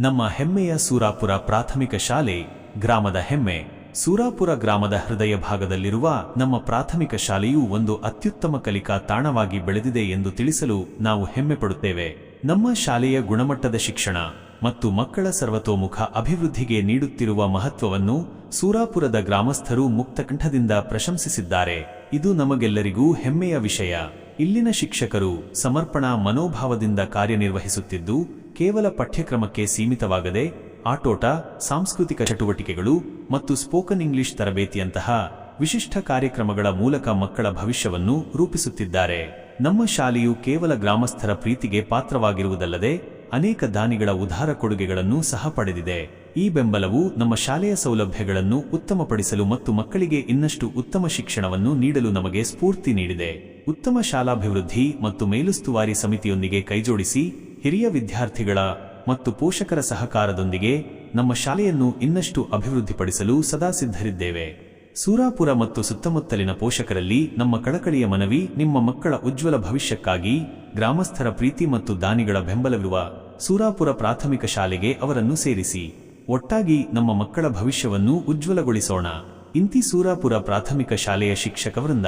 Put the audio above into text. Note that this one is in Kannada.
ನಮ್ಮ ಹೆಮ್ಮೆಯ ಸೂರಾಪುರ ಪ್ರಾಥಮಿಕ ಶಾಲೆ ಗ್ರಾಮದ ಹೆಮ್ಮೆ. ಸೂರಾಪುರ ಗ್ರಾಮದ ಹೃದಯ ಭಾಗದಲ್ಲಿರುವ ನಮ್ಮ ಪ್ರಾಥಮಿಕ ಶಾಲೆಯು ಒಂದು ಅತ್ಯುತ್ತಮ ಕಲಿಕಾ ತಾಣವಾಗಿ ಬೆಳೆದಿದೆ ಎಂದು ತಿಳಿಸಲು ನಾವು ಹೆಮ್ಮೆ ಪಡುತ್ತೇವೆ. ನಮ್ಮ ಶಾಲೆಯ ಗುಣಮಟ್ಟದ ಶಿಕ್ಷಣ ಮತ್ತು ಮಕ್ಕಳ ಸರ್ವತೋಮುಖ ಅಭಿವೃದ್ಧಿಗೆ ನೀಡುತ್ತಿರುವ ಮಹತ್ವವನ್ನು ಸೂರಾಪುರದ ಗ್ರಾಮಸ್ಥರು ಮುಕ್ತಕಂಠದಿಂದ ಪ್ರಶಂಸಿಸಿದ್ದಾರೆ. ಇದು ನಮಗೆಲ್ಲರಿಗೂ ಹೆಮ್ಮೆಯ ವಿಷಯ. ಇಲ್ಲಿನ ಶಿಕ್ಷಕರು ಸಮರ್ಪಣಾ ಮನೋಭಾವದಿಂದ ಕಾರ್ಯನಿರ್ವಹಿಸುತ್ತಿದ್ದು ಕೇವಲ ಪಠ್ಯಕ್ರಮಕ್ಕೆ ಸೀಮಿತವಾಗದೆ ಆಟೋಟ, ಸಾಂಸ್ಕೃತಿಕ ಚಟುವಟಿಕೆಗಳು ಮತ್ತು ಸ್ಪೋಕನ್ ಇಂಗ್ಲಿಷ್ ತರಬೇತಿಯಂತಹ ವಿಶಿಷ್ಟ ಕಾರ್ಯಕ್ರಮಗಳ ಮೂಲಕ ಮಕ್ಕಳ ಭವಿಷ್ಯವನ್ನು ರೂಪಿಸುತ್ತಿದ್ದಾರೆ. ನಮ್ಮ ಶಾಲೆಯು ಕೇವಲ ಗ್ರಾಮಸ್ಥರ ಪ್ರೀತಿಗೆ ಪಾತ್ರವಾಗಿರುವುದಲ್ಲದೆ ಅನೇಕ ದಾನಿಗಳ ಉದಾರ ಕೊಡುಗೆಗಳನ್ನು ಸಹ ಪಡೆದಿದೆ. ಈ ಬೆಂಬಲವು ನಮ್ಮ ಶಾಲೆಯ ಸೌಲಭ್ಯಗಳನ್ನು ಉತ್ತಮಪಡಿಸಲು ಮತ್ತು ಮಕ್ಕಳಿಗೆ ಇನ್ನಷ್ಟು ಉತ್ತಮ ಶಿಕ್ಷಣವನ್ನು ನೀಡಲು ನಮಗೆ ಸ್ಫೂರ್ತಿ ನೀಡಿದೆ. ಉತ್ತಮ ಶಾಲಾಭಿವೃದ್ಧಿ ಮತ್ತು ಮೇಲುಸ್ತುವಾರಿ ಸಮಿತಿಯೊಂದಿಗೆ ಕೈಜೋಡಿಸಿ ಹಿರಿಯ ವಿದ್ಯಾರ್ಥಿಗಳ ಮತ್ತು ಪೋಷಕರ ಸಹಕಾರದೊಂದಿಗೆ ನಮ್ಮ ಶಾಲೆಯನ್ನು ಇನ್ನಷ್ಟು ಅಭಿವೃದ್ಧಿಪಡಿಸಲು ಸದಾ ಸಿದ್ಧರಿದ್ದೇವೆ. ಸೂರಾಪುರ ಮತ್ತು ಸುತ್ತಮುತ್ತಲಿನ ಪೋಷಕರಲ್ಲಿ ನಮ್ಮ ಕಳಕಳಿಯ ಮನವಿ ನಿಮ್ಮ ಮಕ್ಕಳ ಉಜ್ವಲ ಭವಿಷ್ಯಕ್ಕಾಗಿ ಗ್ರಾಮಸ್ಥರ ಪ್ರೀತಿ ಮತ್ತು ದಾನಿಗಳ ಬೆಂಬಲವಿರುವ ಸೂರಾಪುರ ಪ್ರಾಥಮಿಕ ಶಾಲೆಗೆ ಅವರನ್ನು ಸೇರಿಸಿ. ಒಟ್ಟಾಗಿ ನಮ್ಮ ಮಕ್ಕಳ ಭವಿಷ್ಯವನ್ನು ಉಜ್ವಲಗೊಳಿಸೋಣ. ಇಂತಿ ಸೂರಾಪುರ ಪ್ರಾಥಮಿಕ ಶಾಲೆಯ ಶಿಕ್ಷಕ ವೃಂದ